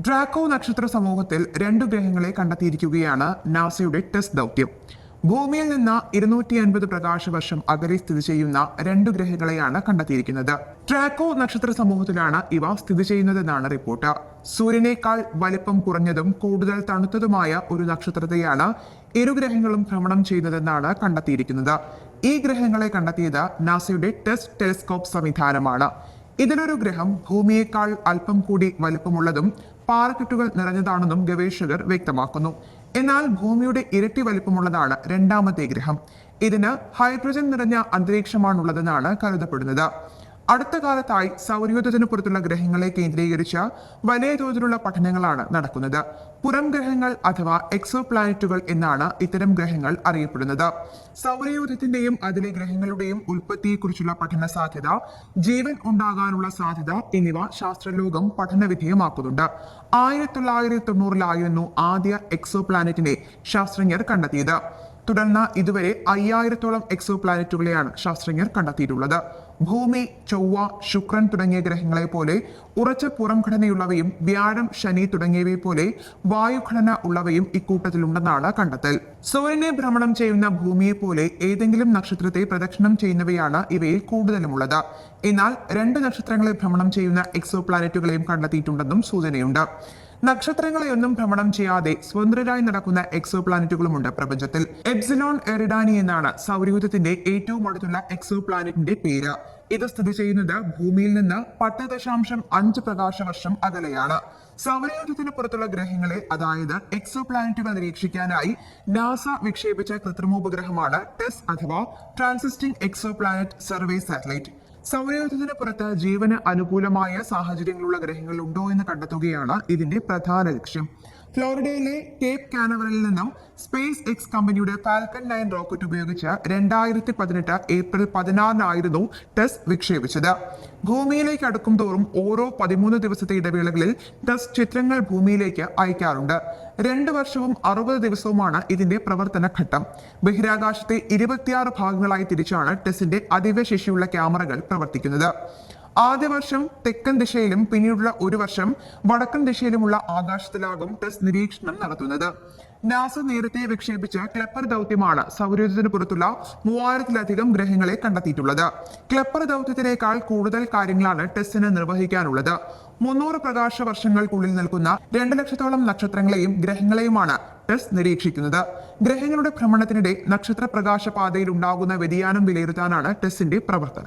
Draco നക്ഷത്ര സമൂഹത്തിൽ രണ്ടു ഗ്രഹങ്ങളെ കണ്ടെത്തിയിരിക്കുകയാണ് നാസയുടെ ടെസ്റ്റ് ദൗത്യം. ഭൂമിയിൽ നിന്ന് ഇരുന്നൂറ്റി അൻപത് പ്രകാശ വർഷം അകലെ സ്ഥിതി ചെയ്യുന്ന രണ്ടു ഗ്രഹങ്ങളെയാണ് കണ്ടെത്തിയിരിക്കുന്നത്. ട്രാക്കോ നക്ഷത്ര സമൂഹത്തിലാണ് ഇവ സ്ഥിതി ചെയ്യുന്നതെന്നാണ് റിപ്പോർട്ട്. സൂര്യനേക്കാൾ വലിപ്പം കുറഞ്ഞതും കൂടുതൽ തണുത്തതുമായ ഒരു നക്ഷത്രത്തെയാണ് ഇരു ഗ്രഹങ്ങളും ഭ്രമണം ചെയ്യുന്നതെന്നാണ് കണ്ടെത്തിയിരിക്കുന്നത്. ഈ ഗ്രഹങ്ങളെ കണ്ടെത്തിയത് നാസയുടെ ടെസ്റ്റ് ടെലിസ്കോപ്പ് സംവിധാനമാണ്. ഇതിലൊരു ഗ്രഹം ഭൂമിയേക്കാൾ അല്പം കൂടി വലുപ്പമുള്ളതും പാറക്കെട്ടുകൾ നിറഞ്ഞതാണെന്നും ഗവേഷകർ വ്യക്തമാക്കുന്നു. എന്നാൽ ഭൂമിയുടെ ഇരട്ടി വലിപ്പമുള്ളതാണ് രണ്ടാമത്തെ ഗ്രഹം. ഇതിന് ഹൈഡ്രജൻ നിറഞ്ഞ അന്തരീക്ഷമാണുള്ളതെന്നാണ് കരുതപ്പെടുന്നത്. അടുത്ത കാലത്തായി സൗരയൂഥത്തിന് പുറത്തുള്ള ഗ്രഹങ്ങളെ കേന്ദ്രീകരിച്ച് വലിയ തോതിലുള്ള പഠനങ്ങളാണ് നടക്കുന്നത്. പുറം ഗ്രഹങ്ങൾ അഥവാ എക്സോ പ്ലാനറ്റുകൾ എന്നാണ് ഇത്തരം ഗ്രഹങ്ങൾ അറിയപ്പെടുന്നത്. സൗരയൂഥത്തിന്റെയും അതിലെ ഗ്രഹങ്ങളുടെയും ഉൽപ്പത്തിയെക്കുറിച്ചുള്ള പഠന സാധ്യത ജീവൻ ഉണ്ടാകാനുള്ള സാധ്യത എന്നിവ ശാസ്ത്രലോകം പഠനവിധേയമാക്കുന്നുണ്ട് ആയിരത്തി തൊള്ളായിരത്തി തൊണ്ണൂറിലായിരുന്നു ആദ്യ എക്സോ പ്ലാനറ്റിനെ ശാസ്ത്രജ്ഞർ കണ്ടെത്തിയത്. തുടർന്ന് ഇതുവരെ അയ്യായിരത്തോളം എക്സോ പ്ലാനറ്റുകളെയാണ് ശാസ്ത്രജ്ഞർ കണ്ടെത്തിയിട്ടുള്ളത്. ഭൂമി ചൊവ്വ ശുക്രൻ തുടങ്ങിയ ഗ്രഹങ്ങളെ പോലെ ഉറച്ച പുറംഘടനയുള്ളവയും വ്യാഴം ശനി തുടങ്ങിയവയെ പോലെ വായുഘടന ഉള്ളവയും ഇക്കൂട്ടത്തിലുണ്ടെന്നാണ് കണ്ടെത്തൽ. സൂര്യനെ ഭ്രമണം ചെയ്യുന്ന ഭൂമിയെ പോലെ ഏതെങ്കിലും നക്ഷത്രത്തെ പ്രദക്ഷിണം ചെയ്യുന്നവയാണ് ഇവയിൽ കൂടുതലുമുള്ളത്. എന്നാൽ രണ്ട് നക്ഷത്രങ്ങളെ ഭ്രമണം ചെയ്യുന്ന എക്സോ പ്ലാനറ്റുകളെയും കണ്ടെത്തിയിട്ടുണ്ടെന്നും സൂചനയുണ്ട്. നക്ഷത്രങ്ങളെയൊന്നും ഭ്രമണം ചെയ്യാതെ സ്വതന്ത്രരായി നടക്കുന്ന എക്സോ പ്ലാനറ്റുകളുമുണ്ട് പ്രപഞ്ചത്തിൽ. എബ്സിലോൺ എറിഡാനി എന്നാണ് സൗരയൂഥത്തിന്റെ ഏറ്റവും അടുത്തുള്ള എക്സോ പ്ലാനറ്റിന്റെ പേര്. ഇത് സ്ഥിതി ചെയ്യുന്നത് ഭൂമിയിൽ നിന്ന് പത്ത് ദശാംശം അഞ്ച് പ്രകാശ വർഷം അകലെയാണ്. സൗരയൂഥത്തിന് പുറത്തുള്ള ഗ്രഹങ്ങളെ അതായത് എക്സോ പ്ലാനറ്റുകൾ നിരീക്ഷിക്കാനായി നാസ വിക്ഷേപിച്ച കൃത്രിമോപഗ്രഹമാണ് ടെസ് അഥവാ transiting exoplanet survey satellite. സൗരയൂഥത്തിന് പുറത്ത് ജീവന് അനുകൂലമായ സാഹചര്യങ്ങളുള്ള ഗ്രഹങ്ങൾ ഉണ്ടോ എന്ന് കണ്ടെത്തുകയാണ് ഇതിന്റെ പ്രധാന ലക്ഷ്യം. ഫ്ലോറിഡയിലെ കേപ്പ് കാനവറിൽ നിന്നും സ്പേസ് എക്സ് കമ്പനിയുടെ ഫാൽക്കൺ നയൻ റോക്കറ്റ് ഉപയോഗിച്ച് രണ്ടായിരത്തി പതിനെട്ട് ഏപ്രിൽ പതിനാറിനായിരുന്നു ടെസ്റ്റ് വിക്ഷേപിച്ചത്. ഭൂമിയിലേക്ക് അടുക്കും തോറും ഓരോ പതിമൂന്ന് ദിവസത്തെ ഇടവേളകളിൽ ടെസ്റ്റ് ചിത്രങ്ങൾ ഭൂമിയിലേക്ക് അയക്കാറുണ്ട്. രണ്ട് വർഷവും അറുപത് ദിവസവുമാണ് ഇതിന്റെ പ്രവർത്തന ഘട്ടം. ബഹിരാകാശത്തെ ഇരുപത്തിയാറ് ഭാഗങ്ങളായി തിരിച്ചാണ് ടെസ്റ്റിന്റെ അതീവ ശേഷിയുള്ള ക്യാമറകൾ പ്രവർത്തിക്കുന്നത്. ആദ്യ വർഷം തെക്കൻ ദിശയിലും പിന്നീടുള്ള ഒരു വർഷം വടക്കൻ ദിശയിലുമുള്ള ആകാശത്തിലാകും ടെസ്റ്റ് നിരീക്ഷണം നടത്തുന്നത്. നാസ നേരത്തെ വിക്ഷേപിച്ച ക്ലപ്പർ ദൗത്യമാണ് സൗരയൂഥത്തിന് പുറത്തുള്ള മൂവായിരത്തിലധികം ഗ്രഹങ്ങളെ കണ്ടെത്തിയിട്ടുള്ളത്. ക്ലെപ്പർ ദൗത്യത്തിനേക്കാൾ കൂടുതൽ കാര്യങ്ങളാണ് ടെസ്റ്റിന് നിർവഹിക്കാനുള്ളത്. മുന്നൂറ് പ്രകാശ വർഷങ്ങൾക്കുള്ളിൽ നിൽക്കുന്ന രണ്ട് ലക്ഷത്തോളം നക്ഷത്രങ്ങളെയും ഗ്രഹങ്ങളെയുമാണ് ടെസ്റ്റ് നിരീക്ഷിക്കുന്നത്. ഗ്രഹങ്ങളുടെ ഭ്രമണത്തിനിടെ നക്ഷത്ര പ്രകാശ പാതയിൽ ഉണ്ടാകുന്ന വ്യതിയാനം വിലയിരുത്താനാണ് ടെസ്റ്റിന്റെ പ്രവർത്തനം.